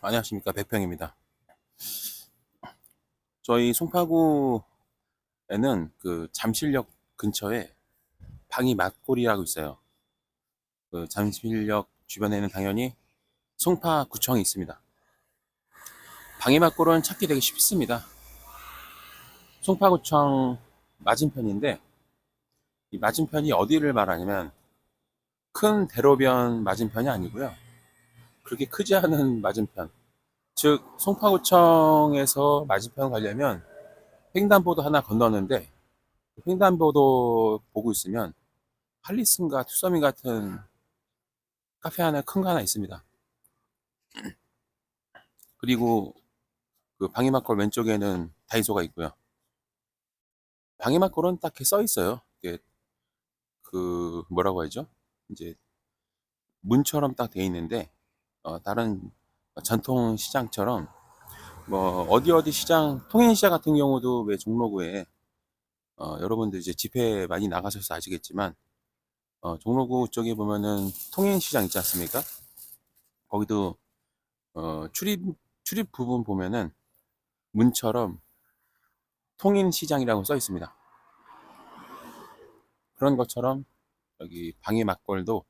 안녕하십니까 백평입니다. 저희 송파구에는 그 잠실역 근처에 방이 맛골이라고 있어요. 그 잠실역 주변에는 당연히 송파구청이 있습니다. 방이 맛골은 찾기 되게 쉽습니다. 송파구청 맞은편인데 이 맞은편이 어디를 말하냐면 큰 대로변 맞은편이 아니고요. 그렇게 크지 않은 맞은편. 즉 송파구청에서 맞은편 가려면 횡단보도 하나 건너는데 그 횡단보도 보고 있으면 할리슨가 투서민 같은 카페 하나 큰 거 하나 있습니다. 그리고 그 방위막골 왼쪽에는 다이소가 있고요. 방위막골은 딱히 써 있어요. 그 뭐라고 하죠? 이제 문처럼 딱 돼 있는데 어, 다른 전통 시장처럼 뭐 어디 어디 시장 통인시장 같은 경우도 왜 종로구에 어, 여러분들 이제 집회 많이 나가셔서 아시겠지만 어, 종로구 쪽에 보면은 통인시장 있지 않습니까? 거기도 어, 출입 출입 부분 보면은 문처럼 통인시장이라고 써 있습니다. 그런 것처럼 여기 방위 막골도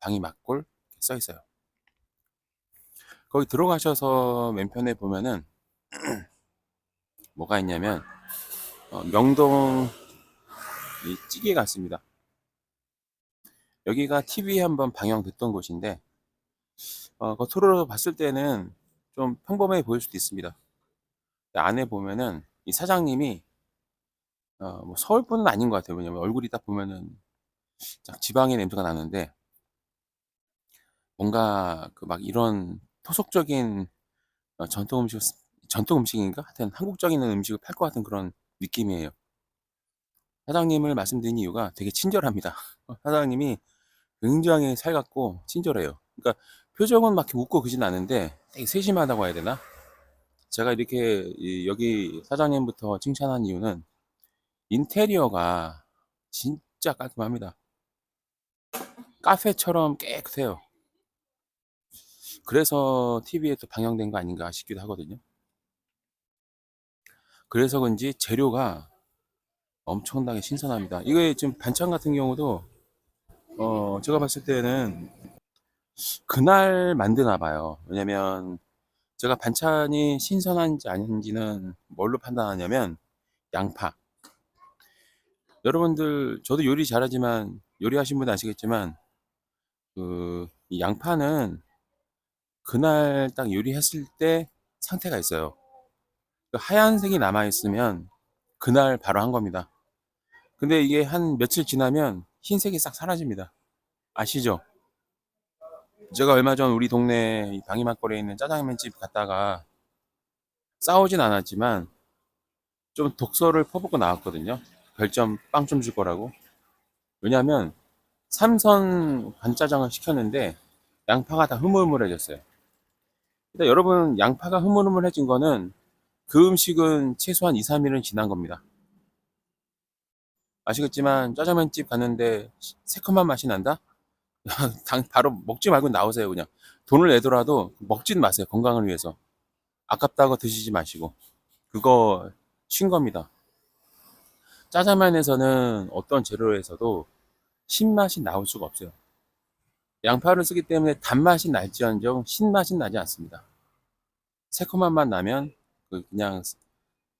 방위 막골 써 있어요. 거기 들어가셔서 맨편에 보면은 뭐가 있냐면 어, 명동 이 찌개 같습니다. 여기가 TV에 한번 방영됐던 곳인데 어, 겉으로 봤을 때는 좀 평범해 보일 수도 있습니다. 안에 보면은 이 사장님이 어, 뭐 서울 분은 아닌 것 같아요. 왜냐면 얼굴이 딱 보면은 지방의 냄새가 나는데 뭔가 그 막 이런 토속적인 어, 전통 음식 전통 음식인가? 하여튼 한국적인 음식을 팔 것 같은 그런 느낌이에요. 사장님을 말씀드린 이유가 되게 친절합니다. 사장님이 굉장히 살갑고 친절해요. 그러니까 표정은 막 웃고 그진 않은데 되게 세심하다고 해야 되나? 제가 이렇게 여기 사장님부터 칭찬한 이유는 인테리어가 진짜 깔끔합니다. 카페처럼 깨끗해요. 그래서 TV에 또 방영된 거 아닌가 싶기도 하거든요. 그래서 그런지 재료가 엄청나게 신선합니다. 이거 지금 반찬 같은 경우도 어 제가 봤을 때는 그날 만드나 봐요. 왜냐면 제가 반찬이 신선한지 아닌지는 뭘로 판단하냐면 양파. 여러분들 저도 요리 잘하지만 요리하신 분 아시겠지만 그 양파는 그날 딱 요리했을 때 상태가 있어요. 그 하얀색이 남아있으면 그날 바로 한 겁니다. 근데 이게 한 며칠 지나면 흰색이 싹 사라집니다. 아시죠? 제가 얼마 전 우리 동네 방위막거리에 있는 짜장면집 갔다가 싸우진 않았지만 좀 독서를 퍼붓고 나왔거든요. 별점 빵 좀 줄 거라고. 왜냐면 삼선 간짜장을 시켰는데 양파가 다 흐물흐물해졌어요. 근데 여러분 양파가 흐물흐물해진 거는 그 음식은 최소한 2, 3일은 지난 겁니다. 아시겠지만 짜장면집 갔는데 새콤한 맛이 난다? 바로 먹지 말고 나오세요 그냥 돈을 내더라도 먹지는 마세요 건강을 위해서 아깝다고 드시지 마시고 그거 쉰 겁니다 짜장면에서는 어떤 재료에서도 신맛이 나올 수가 없어요 양파를 쓰기 때문에 단맛이 날지언정 신맛이 나지 않습니다. 새콤한 맛 나면 그 그냥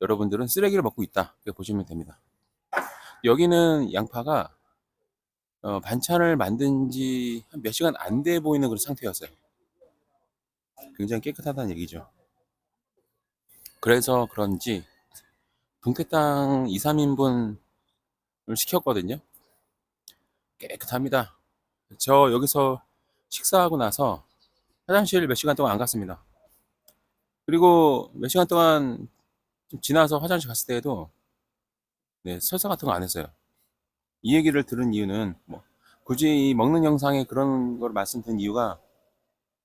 여러분들은 쓰레기를 먹고 있다. 보시면 됩니다. 여기는 양파가 어, 반찬을 만든 지 몇 시간 안 돼 보이는 그런 상태였어요. 굉장히 깨끗하다는 얘기죠. 그래서 그런지 동태탕 2, 3인분을 시켰거든요. 깨끗합니다. 저 여기서 식사하고 나서 화장실 몇 시간 동안 안 갔습니다. 그리고 몇 시간 동안 좀 지나서 화장실 갔을 때에도 네, 설사 같은 거 안 했어요. 이 얘기를 들은 이유는 뭐 굳이 먹는 영상에 그런 걸 말씀드린 이유가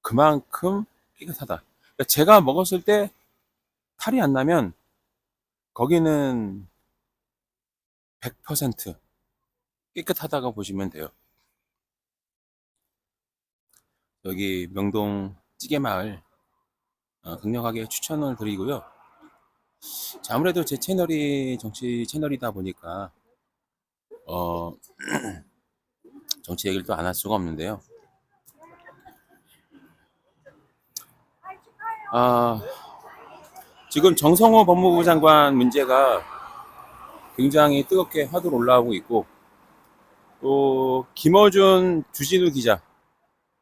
그만큼 깨끗하다. 그러니까 제가 먹었을 때 탈이 안 나면 거기는 100% 깨끗하다고 보시면 돼요. 여기 명동 찌개마을 어, 강력하게 추천을 드리고요. 자, 아무래도 제 채널이 정치 채널이다 보니까 어, 정치 얘기를 또 안 할 수가 없는데요. 아, 지금 정성호 법무부 장관 문제가 굉장히 뜨겁게 화두로 올라오고 있고 또 김어준 주진우 기자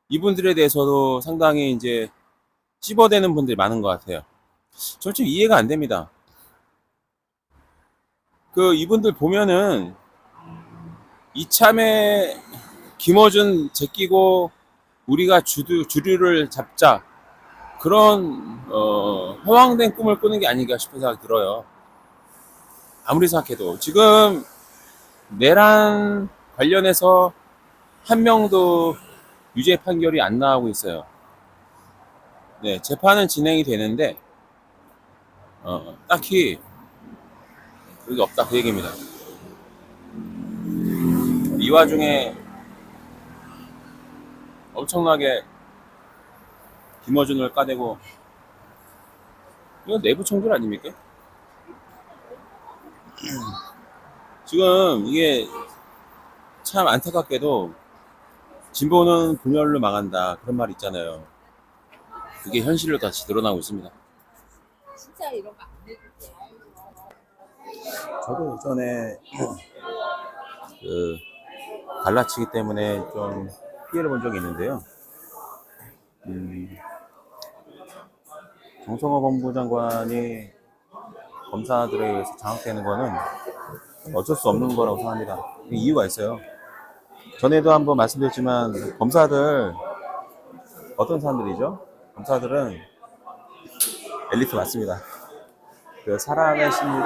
이분들에 대해서도 상당히 이제 찝어대는 분들이 많은 것 같아요. 저좀 이해가 안 됩니다. 그 이분들 보면은 이참에 김어준 제끼고 우리가 주류, 주류를 잡자 그런 어, 허황된 꿈을 꾸는 게 아닌가 싶은 생각이 들어요. 아무리 생각해도 지금 내란 관련해서 한 명도 유죄 판결이 안 나오고 있어요. 네, 재판은 진행이 되는데 어, 딱히 그게 없다 그 얘기입니다. 이 와중에 엄청나게 김어준을 까대고 이건 내부 청결 아닙니까? 지금 이게 참 안타깝게도 진보는 분열로 망한다 그런 말 있잖아요. 그게 현실로 다시 드러나고 있습니다. 진짜 이런 거안 해도 돼. 저도 예전에 그 갈라치기 때문에 좀 피해를 본 적이 있는데요. 음, 정성호 법무부 장관이 검사들에 의해서 장악되는 거는 어쩔 수 없는 거라고 생각합니다. 이유가 있어요. 전에도 한번 말씀드렸지만 검사들 어떤 사람들이죠? 검사들은 엘리트 맞습니다. 그 사람의 심리를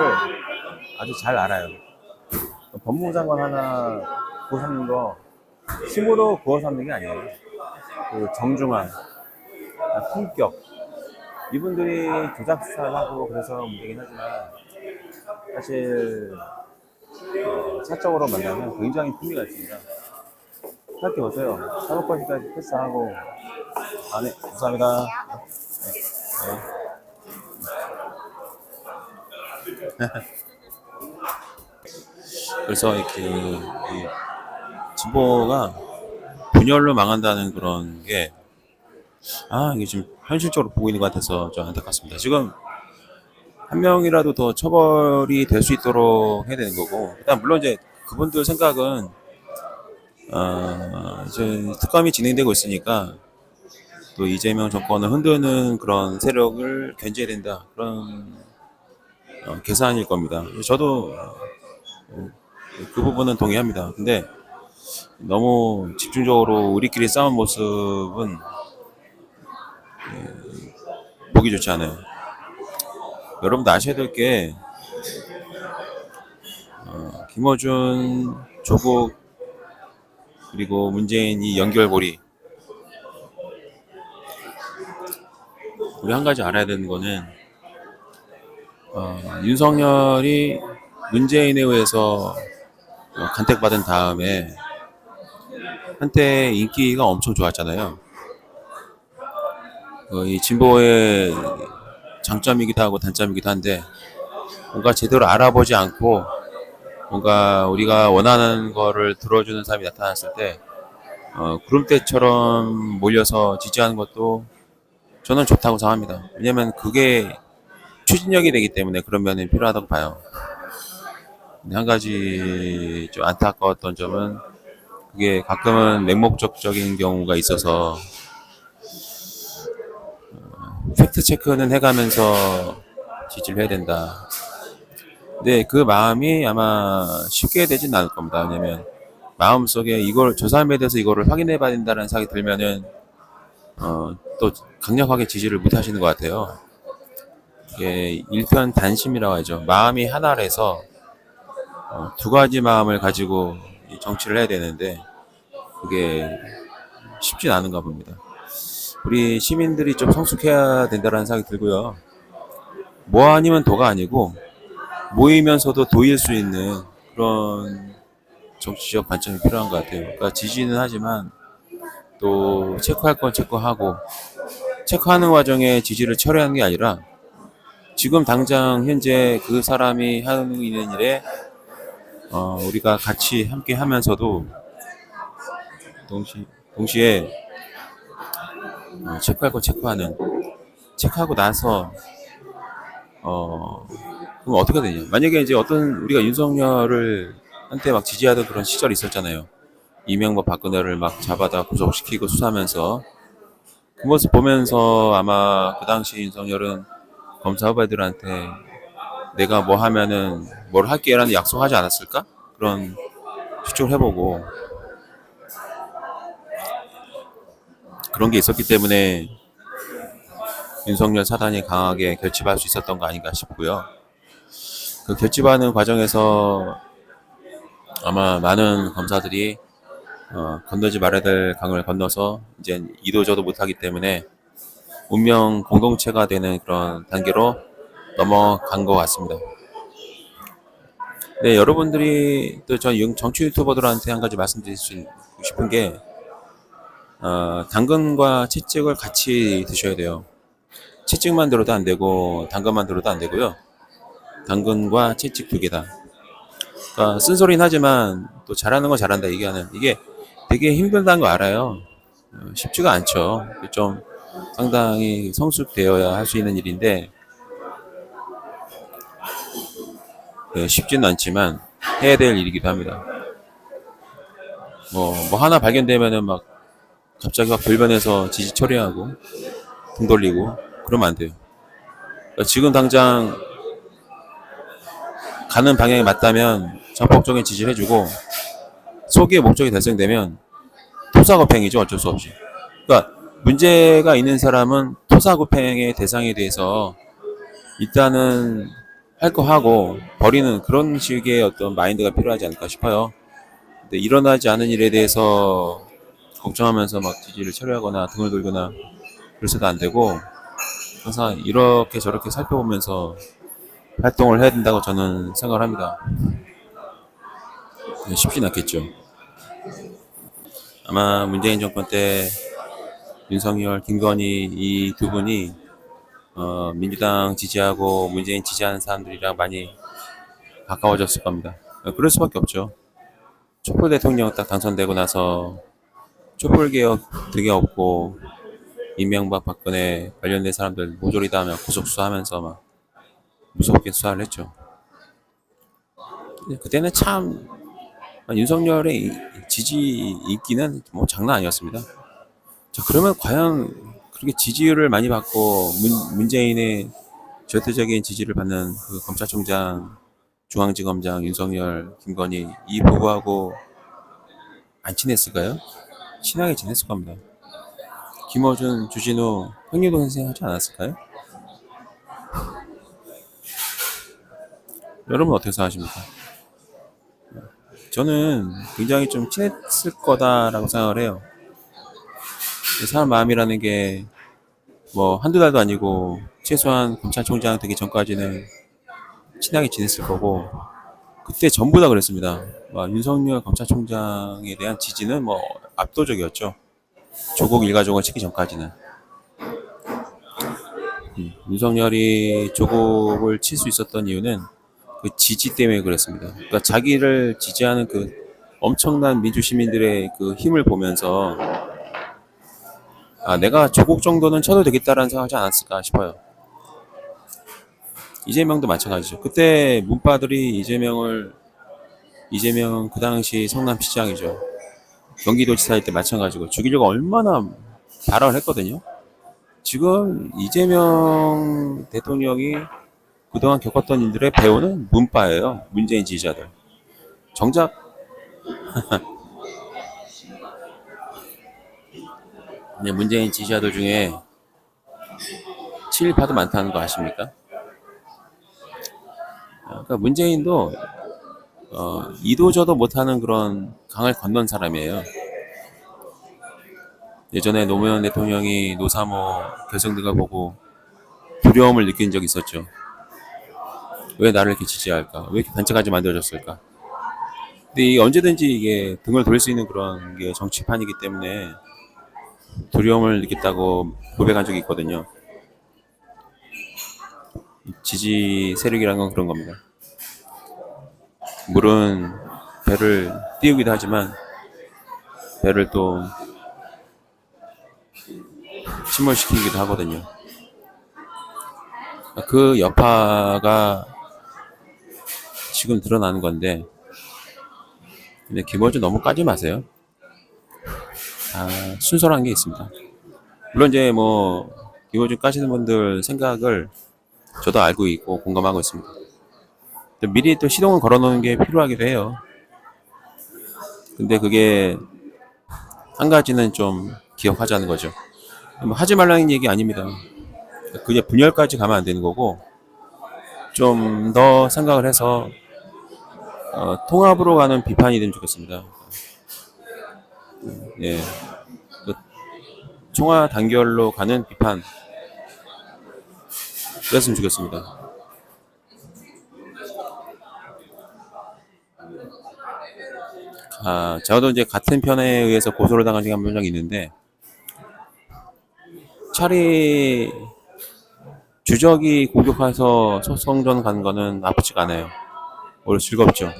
아주 잘 알아요. 법무부 장관 하나 구워 삼는 거 힘으로 구워 삼는 게 아니에요. 그 정중한 아, 품격 이분들이 조작 수사를 하고 그래서 문제긴 하지만 사실 어, 사적으로 만나면 굉장히 품위가 있습니다. 생각해 보세요. 사법까지까지 패스하고 안에 감사합니다. 네. 네. 그래서 이렇게 이 진보가 분열로 망한다는 그런 게 아, 이게 지금 현실적으로 보고 있는 것 같아서 좀 안타깝습니다. 지금 한 명이라도 더 처벌이 될 수 있도록 해야 되는 거고, 일단 물론 이제 그분들 생각은 어, 이제 특검이 진행되고 있으니까 또 이재명 정권을 흔드는 그런 세력을 견제해야 된다 그런 어, 계산일 겁니다. 저도 어, 그 부분은 동의합니다. 근데 너무 집중적으로 우리끼리 싸운 모습은 예, 보기 좋지 않아요. 여러분도 아셔야 될게 어, 김어준, 조국 그리고 문재인 이 연결고리 우리 한 가지 알아야 되는 거는 어, 윤석열이 문재인에 의해서 어, 간택받은 다음에 한때 인기가 엄청 좋았잖아요. 어, 이 진보의 장점이기도 하고 단점이기도 한데 뭔가 제대로 알아보지 않고 뭔가 우리가 원하는 거를 들어주는 사람이 나타났을 때 어, 구름대처럼 몰려서 지지하는 것도 저는 좋다고 생각합니다. 왜냐면 그게 추진력이 되기 때문에 그런 면이 필요하다고 봐요. 한 가지 좀 안타까웠던 점은 그게 가끔은 맹목적적인 경우가 있어서 어, 팩트 체크는 해가면서 지지를 해야 된다. 근데 그 마음이 아마 쉽게 되진 않을 겁니다. 왜냐면 마음속에 이걸 저 사람에 대해서 이거를 확인해 봐야 된다는 생각이 들면은 어, 또 강력하게 지지를 못 하시는 것 같아요. 이게 일편 단심이라고 하죠. 마음이 하나라서 어, 두 가지 마음을 가지고 이 정치를 해야 되는데 그게 쉽진 않은가 봅니다. 우리 시민들이 좀 성숙해야 된다는 생각이 들고요. 뭐 아니면 도가 아니고 모이면서도 도일 수 있는 그런 정치적 관점이 필요한 것 같아요. 그러니까 지지는 하지만 또 체크할 건 체크하고 체크하는 과정에 지지를 철회하는 게 아니라 지금 당장 현재 그 사람이 하고 있는 일에 어, 우리가 같이 함께 하면서도 동시, 동시에 어, 체크할 거 체크하는 체크하고 나서 어 그럼 어떻게 되냐? 만약에 이제 어떤 우리가 윤석열을 한때 막 지지하던 그런 시절이 있었잖아요 이명박 박근혜를 막 잡아다 구속시키고 수사하면서 그 모습 보면서 아마 그 당시 윤석열은 검사 후배들한테 내가 뭐 하면은 뭘 할게라는 약속하지 않았을까 그런 추측을 해보고 그런 게 있었기 때문에 윤석열 사단이 강하게 결집할 수 있었던 거 아닌가 싶고요. 그 결집하는 과정에서 아마 많은 검사들이 어, 건너지 말아야 될 강을 건너서 이제 이도저도 못하기 때문에 운명 공동체가 되는 그런 단계로 넘어간 것 같습니다. 네, 여러분들이 또저 정치 유튜버들한테 한 가지 말씀드리고 싶은 게 어, 당근과 채찍을 같이 드셔야 돼요. 채찍만 들어도 안 되고 당근만 들어도 안 되고요. 당근과 채찍 두 개다. 그러니까 쓴소리는 하지만 또 잘하는 건 잘한다 얘기하는 이게 되게 힘들다는 거 알아요. 어, 쉽지가 않죠. 좀 상당히 성숙되어야 할 수 있는 일인데 네, 쉽지는 않지만 해야 될 일이기도 합니다. 뭐, 뭐 하나 발견되면은 막 갑자기 막 돌변해서 지지 처리하고 등 돌리고 그러면 안 돼요. 그러니까 지금 당장 가는 방향이 맞다면 전폭적인 지지를 해주고 소기의 목적이 달성되면 토사구팽이죠 어쩔 수 없이. 그러니까 문제가 있는 사람은 토사구팽의 대상에 대해서 일단은 할 거 하고 버리는 그런 식의 어떤 마인드가 필요하지 않을까 싶어요. 근데 일어나지 않은 일에 대해서 걱정하면서 막 지지를 처리하거나 등을 돌거나 그래서도 안 되고 항상 이렇게 저렇게 살펴보면서 활동을 해야 된다고 저는 생각을 합니다. 네, 쉽진 않겠죠. 아마 문재인 정권 때 윤석열, 김건희 이 두 분이 어, 민주당 지지하고 문재인 지지하는 사람들이랑 많이 가까워졌을 겁니다. 어, 그럴 수밖에 없죠. 촛불 대통령 딱 당선되고 나서 촛불 개혁 되게 없고 이명박 박근혜 관련된 사람들 모조리 다 하면 구속 수사하면서 막 무섭게 수사를 했죠. 그때는 참 윤석열의 이- 지지 인기는 뭐 장난 아니었습니다. 자 그러면 과연 그렇게 지지율을 많이 받고 문, 문재인의 절대적인 지지를 받는 그 검찰총장, 중앙지검장 윤석열, 김건희 이 부부하고 안 친했을까요? 친하게 지냈을 겁니다. 김어준, 주진우, 형님도 선생 하지 않았을까요? 여러분 어떻게 생각하십니까? 저는 굉장히 좀 친했을 거다라고 생각을 해요. 사람 마음이라는 게 뭐 한두 달도 아니고 최소한 검찰총장 되기 전까지는 친하게 지냈을 거고 그때 전부 다 그랬습니다. 와, 윤석열 검찰총장에 대한 지지는 뭐 압도적이었죠. 조국 일가족을 치기 전까지는. 음, 윤석열이 조국을 칠 수 있었던 이유는 그 지지 때문에 그랬습니다. 그러니까 자기를 지지하는 그 엄청난 민주 시민들의 그 힘을 보면서 아, 내가 조국 정도는 쳐도 되겠다라는 생각하지 않았을까 싶어요. 이재명도 마찬가지죠. 그때 문파들이 이재명을 이재명 그 당시 성남시장이죠. 경기도지사일 때 마찬가지고 죽이려고 얼마나 발언을 했거든요. 지금 이재명 대통령이 그동안 겪었던 일들의 배우는 문파예요. 문재인 지지자들. 정작 네, 문재인 지지자들 중에 친일파도 많다는 거 아십니까? 그러니까 문재인도 어, 이도저도 못하는 그런 강을 건넌 사람이에요. 예전에 노무현 대통령이 노사모 걸 보고 두려움을 느낀 적이 있었죠. 왜 나를 이렇게 지지할까? 왜 이렇게 단체까지 만들어졌을까? 근데 이 언제든지 이게 등을 돌릴 수 있는 그런 게 정치판이기 때문에 두려움을 느꼈다고 고백한 적이 있거든요. 지지 세력이란 건 그런 겁니다. 물은 배를 띄우기도 하지만 배를 또 침몰시키기도 하거든요. 그 여파가 지금 드러나는 건데, 근데 김어준 너무 까지 마세요. 아, 순수한 게 있습니다. 물론 이제 뭐 김어준 까시는 분들 생각을 저도 알고 있고 공감하고 있습니다. 또 미리 또 시동을 걸어놓는 게 필요하기도 해요. 근데 그게 한 가지는 좀 기억하자는 거죠. 뭐 하지 말라는 얘기 아닙니다. 그게 분열까지 가면 안 되는 거고 좀 더 생각을 해서 어, 통합으로 가는 비판이 되면 좋겠습니다. 예, 그 총화 단결로 가는 비판 그랬으면 좋겠습니다. 아, 저도 이제 같은 편에 의해서 고소를 당한 적이 한번 있는데 차라리 주적이 공격해서 소송전 간 거는 나쁘지가 않아요. 오히려 즐겁죠.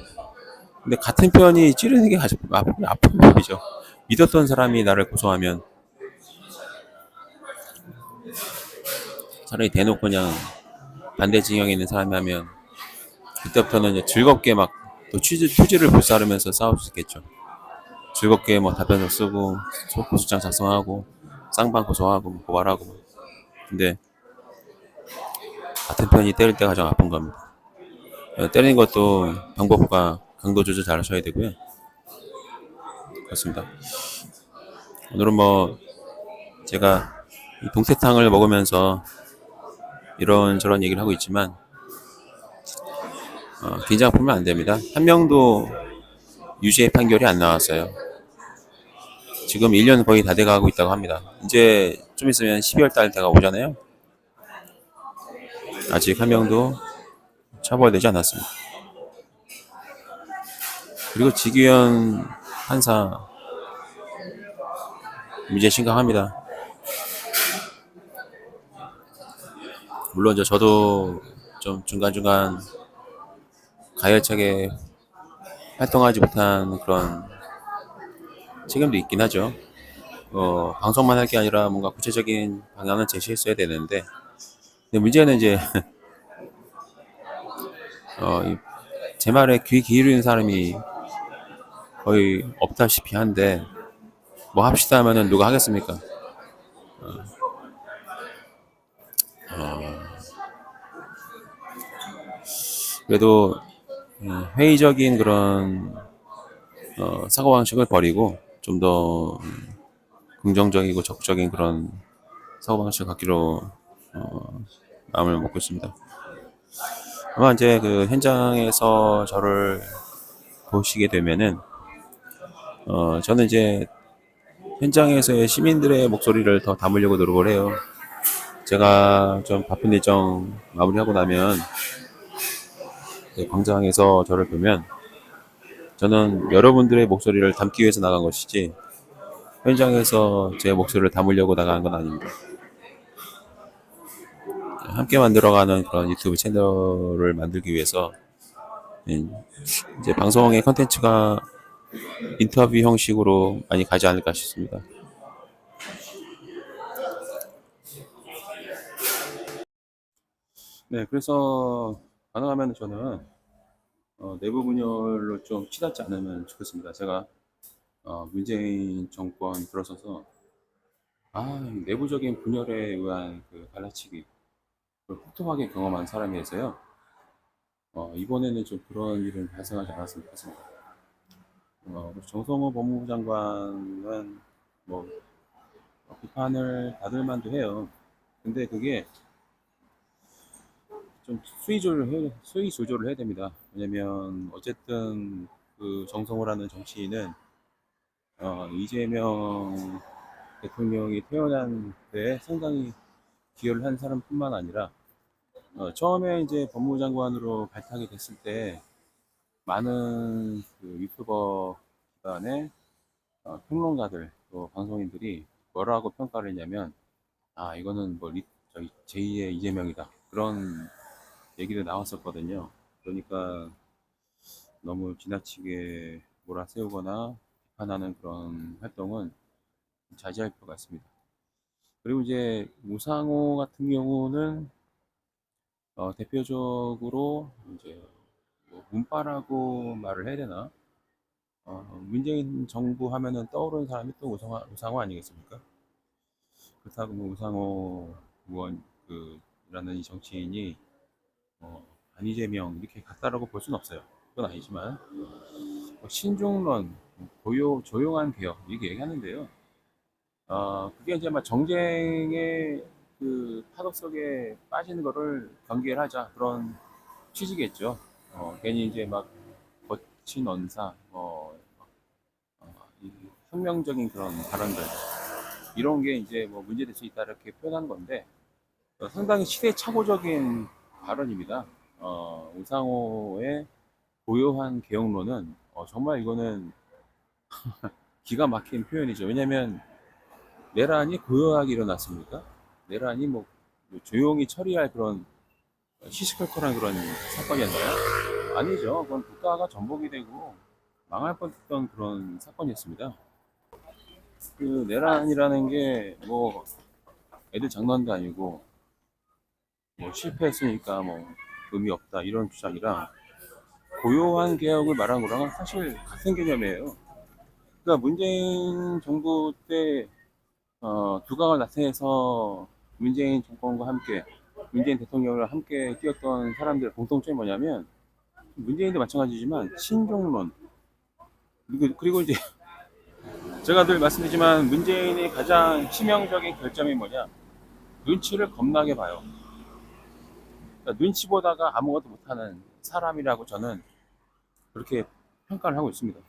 근데 같은 편이 찌르는 게 아주 아픈, 아픈 법이죠. 믿었던 사람이 나를 고소하면 차라리 대놓고 그냥 반대 진영에 있는 사람이 하면 그때부터는 이제 즐겁게 막또 투지를 불사르면서 싸울 수 있겠죠. 즐겁게 뭐 답변을 쓰고 고소장 작성하고 쌍방 고소하고 뭐 고발하고 근데 같은 편이 때릴 때 가장 아픈 겁니다. 어, 때리는 것도 방법과 강도 조절 잘 하셔야 되고요. 그렇습니다. 오늘은 뭐 제가 이 동태탕을 먹으면서 이런 저런 얘기를 하고 있지만 어, 긴장 풀면 안 됩니다. 한 명도 유죄 판결이 안 나왔어요. 지금 1년 거의 다 돼가고 있다고 합니다. 이제 좀 있으면 12월 달 돼가 오잖아요. 아직 한 명도 처벌되지 않았습니다. 그리고 지기현 판사 문제 심각합니다. 물론 저도 좀 중간중간 가열차게 활동하지 못한 그런 책임도 있긴 하죠. 어, 방송만 할 게 아니라 뭔가 구체적인 방향을 제시했어야 되는데, 근데 문제는 이제, 어, 이- 제 말에 귀 기울이는 사람이 거의 없다시피 한데, 뭐 합시다 하면은 누가 하겠습니까? 어, 어, 그래도 음, 회의적인 그런 어, 사고 방식을 버리고 좀 더 긍정적이고 적극적인 그런 사고 방식을 갖기로 어, 마음을 먹고 있습니다. 아마 이제 그 현장에서 저를 보시게 되면은 어, 저는 이제 현장에서의 시민들의 목소리를 더 담으려고 노력을 해요. 제가 좀 바쁜 일정 마무리하고 나면 네, 광장에서 저를 보면 저는 여러분들의 목소리를 담기 위해서 나간 것이지 현장에서 제 목소리를 담으려고 나간 건 아닙니다. 함께 만들어가는 그런 유튜브 채널을 만들기 위해서 음, 이제 방송의 컨텐츠가 인터뷰 형식으로 많이 가지 않을까 싶습니다. 네, 그래서 가능하면 저는 어, 내부 분열로 좀 치닫지 않으면 좋겠습니다. 제가 어, 문재인 정권 들어서서 아, 이 내부적인 분열에 의한 그 갈라치기 혹독하게 경험한 사람이어서요. 어, 이번에는 좀 그런 일은 발생하지 않았으면 좋겠습니다. 어, 정성호 법무부 장관은 뭐 어, 비판을 받을 만도 해요. 근데 그게 좀 수위 조절을 해, 수위 조절을 해야 됩니다. 왜냐면 어쨌든 그 정성호라는 정치인은 어, 이재명 대통령이 태어난 데 상당히 기여를 한 사람뿐만 아니라 어, 처음에 이제 법무부 장관으로 발탁이 됐을 때 많은 그 유튜버 기반의 어, 평론가들 또 방송인들이 뭐라고 평가를 했냐면 아 이거는 뭐 리, 저기 제2의 이재명이다 그런 얘기도 나왔었거든요. 그러니까 너무 지나치게 몰아세우거나 비판하는 그런 활동은 자제할 필요가 있습니다. 그리고 이제 우상호 같은 경우는 어, 대표적으로 이제 뭐 문파라고 말을 해야 되나? 어, 문재인 정부 하면은 떠오르는 사람이 또 우상호, 우상호 아니겠습니까? 그렇다고 뭐 우상호 의원 그라는 이 정치인이 어, 안이재명 이렇게 같다라고 볼 수는 없어요. 그건 아니지만 뭐 신중론, 고요 조용한 개혁 이렇게 얘기하는데요. 어, 그게 이제 막 정쟁의 그 파도 속에 빠지는 거를 경계를 하자 그런 취지겠죠. 어, 괜히 이제 막 거친 언사, 뭐 어, 이 혁명적인 그런 발언들 이런 게 이제 뭐 문제될 수 있다 이렇게 표현한 건데 어, 상당히 시대착오적인 발언입니다. 어, 우상호의 고요한 개혁론은 어, 정말 이거는 기가 막힌 표현이죠. 왜냐하면 내란이 고요하게 일어났습니까? 내란이 뭐, 뭐 조용히 처리할 그런 시시콜콜한 그런 사건이었나요? 아니죠. 그건 국가가 전복이 되고 망할 뻔했던 그런 사건이었습니다. 그 내란이라는 게 뭐 애들 장난도 아니고 뭐 실패했으니까 뭐 의미 없다 이런 주장이랑 고요한 개혁을 말한 거랑은 사실 같은 개념이에요. 그러니까 문재인 정부 때 어, 두각을 나타내서 문재인 정권과 함께 문재인 대통령을 함께 뛰었던 사람들의 공통점이 뭐냐면 문재인도 마찬가지지만 신종론. 그리고, 이제 제가 늘 말씀드리지만 문재인의 가장 치명적인 결점이 뭐냐? 눈치를 겁나게 봐요. 그러니까 눈치 보다가 아무것도 못하는 사람이라고 저는 그렇게 평가를 하고 있습니다.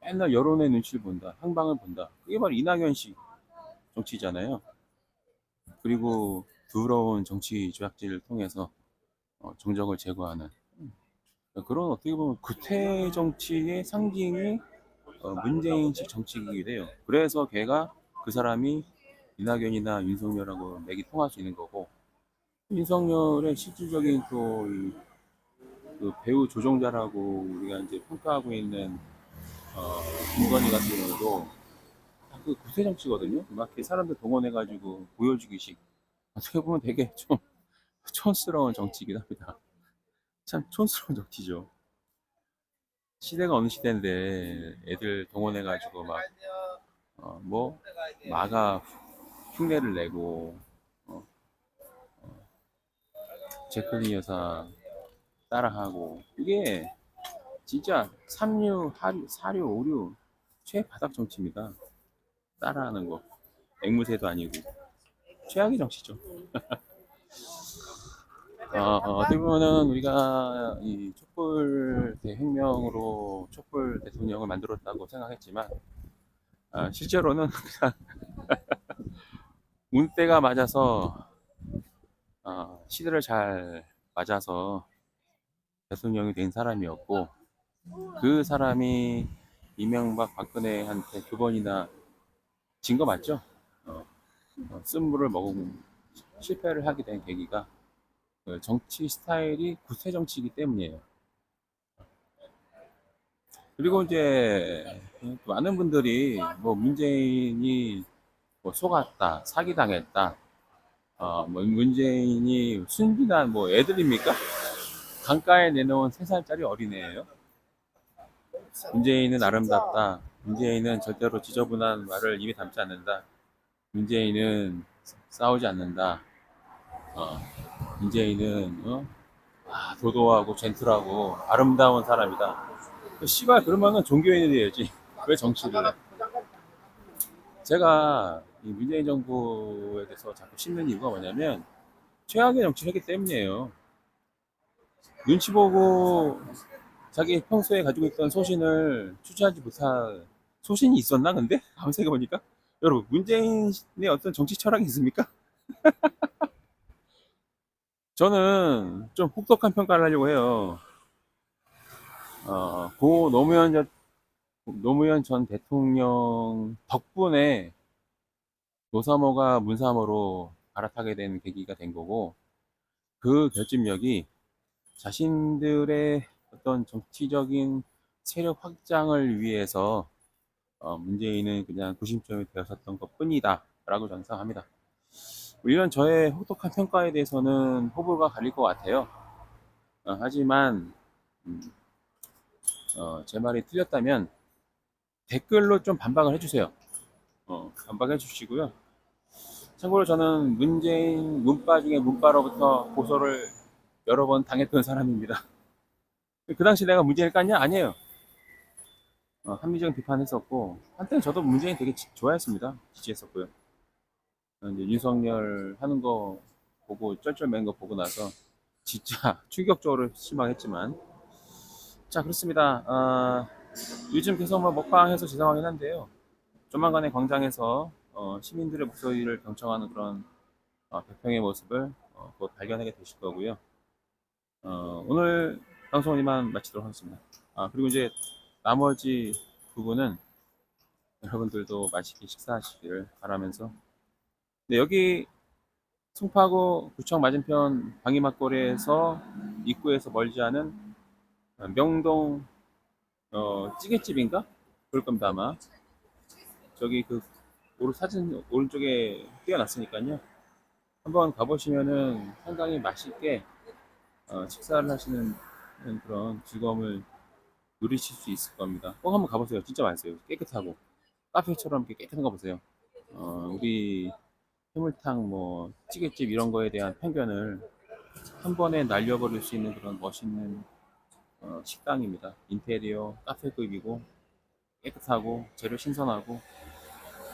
맨날 여론의 눈치를 본다 향방을 본다. 그게 바로 이낙연식 정치잖아요 그리고 더러운 정치 조약질을 통해서 어, 정적을 제거하는 그런 어떻게 보면 구태 정치의 상징이 어, 문재인식 정치이기도 해요. 그래서 걔가 그 사람이 이낙연이나 윤석열하고 맥이 통할 수 있는 거고 윤석열의 실질적인 또이그 배우 조종자라고 우리가 이제 평가하고 있는 어, 김건희 같은 경우도 다 그 구태 정치거든요. 막 이렇게 사람들 동원해가지고 보여주기식 어떻게 보면 되게 좀 촌스러운 정치이긴 합니다. 참 촌스러운 정치죠. 시대가 어느 시대인데 애들 동원해가지고 막, 어, 뭐, 마가 흉내를 내고, 어, 어, 제클린 여사 따라하고, 이게 진짜 삼류, 하류, 사류, 오류, 최바닥 정치입니다. 따라하는 거. 앵무새도 아니고. 최악의 정치죠. 어, 어, 어떻게 보면은 우리가 이 촛불 대혁명으로 촛불 대통령을 만들었다고 생각했지만 아, 실제로는 그냥 운때가 맞아서 어, 시대를 잘 맞아서 대통령이 된 사람이었고 그 사람이 이명박 박근혜한테 두 번이나 진 거 맞죠? 어, 어, 쓴물을 먹은 실패를 하게 된 계기가 그 정치 스타일이 구태 정치이기 때문이에요. 그리고 이제 많은 분들이 뭐 문재인이 뭐 속았다, 사기당했다, 어, 뭐 문재인이 순진한 뭐 애들입니까? 강가에 내놓은 3살짜리 어린애예요. 문재인은 아름답다. 문재인은 절대로 지저분한 말을 입에 담지 않는다. 문재인은 싸우지 않는다. 어, 문재인은 어? 아, 도도하고 젠틀하고 아름다운 사람이다. 씨발 그러면은 종교인이 돼야지. 왜 정치를 해? 제가 이 문재인 정부에 대해서 자꾸 씹는 이유가 뭐냐면 최악의 정치를 했기 때문이에요. 눈치 보고 자기 평소에 가지고 있던 소신을 추진하지 못할 소신이 있었나 근데? 아무 생각해 보니까 여러분 문재인의 어떤 정치 철학이 있습니까? 저는 좀 혹독한 평가를 하려고 해요. 어, 고 노무현 전, 노무현 전 대통령 덕분에 노사모가 문사모로 갈아타게 된 계기가 된 거고 그 결집력이 자신들의 어떤 정치적인 세력 확장을 위해서 어, 문재인은 그냥 구심점이 되었었던 것 뿐이다 라고 생각합니다. 이런 저의 혹독한 평가에 대해서는 호불호가 갈릴 것 같아요. 어, 하지만 음, 어, 제 말이 틀렸다면 댓글로 좀 반박을 해주세요. 어, 반박해 주시고요. 참고로 저는 문재인 문바 중에 문바로부터 고소를 여러 번 당했던 사람입니다. 그 당시 내가 문재인을 깠냐? 아니에요. 어, 합리적인 비판했었고 한때는 저도 문재인 되게 지- 좋아했습니다. 지지했었고요. 어, 이제 윤석열 하는 거 보고 쩔쩔맨 거 보고 나서 진짜 충격적으로 실망했지만 자 그렇습니다. 아, 요즘 계속 뭐 먹방해서 죄송하긴 한데요. 조만간에 광장에서 어, 시민들의 목소리를 경청하는 그런 어, 백평의 모습을 어, 곧 발견하게 되실 거고요. 어, 오늘 방송은 이만 마치도록 하겠습니다. 아, 그리고 이제 나머지 부분은 여러분들도 맛있게 식사하시기를 바라면서. 네, 여기 송파구 구청 맞은편 방위막거리에서 입구에서 멀지 않은 어, 명동 어, 찌개집인가? 그럴 겁니다 아마. 저기 그 오른 사진 오른쪽에 띄어놨으니까요. 한번 가보시면은 상당히 맛있게 어, 식사를 하시는 그런 즐거움을 누리실 수 있을 겁니다. 꼭 한번 가보세요. 진짜 맛있어요. 깨끗하고 카페처럼 이렇게 깨끗한 거 보세요. 어, 우리 해물탕, 뭐 찌개집 이런 거에 대한 편견을 한 번에 날려버릴 수 있는 그런 멋있는 어, 식당입니다. 인테리어 카페급이고 깨끗하고 재료 신선하고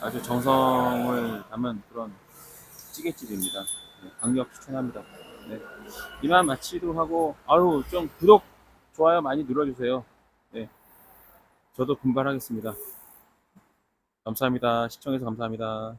아주 정성을 담은 그런 찌개집입니다. 네, 강력 추천합니다. 네. 이만 마치도록 하고 아유 좀 구독 좋아요 많이 눌러주세요. 네, 저도 분발하겠습니다. 감사합니다. 시청해서 감사합니다.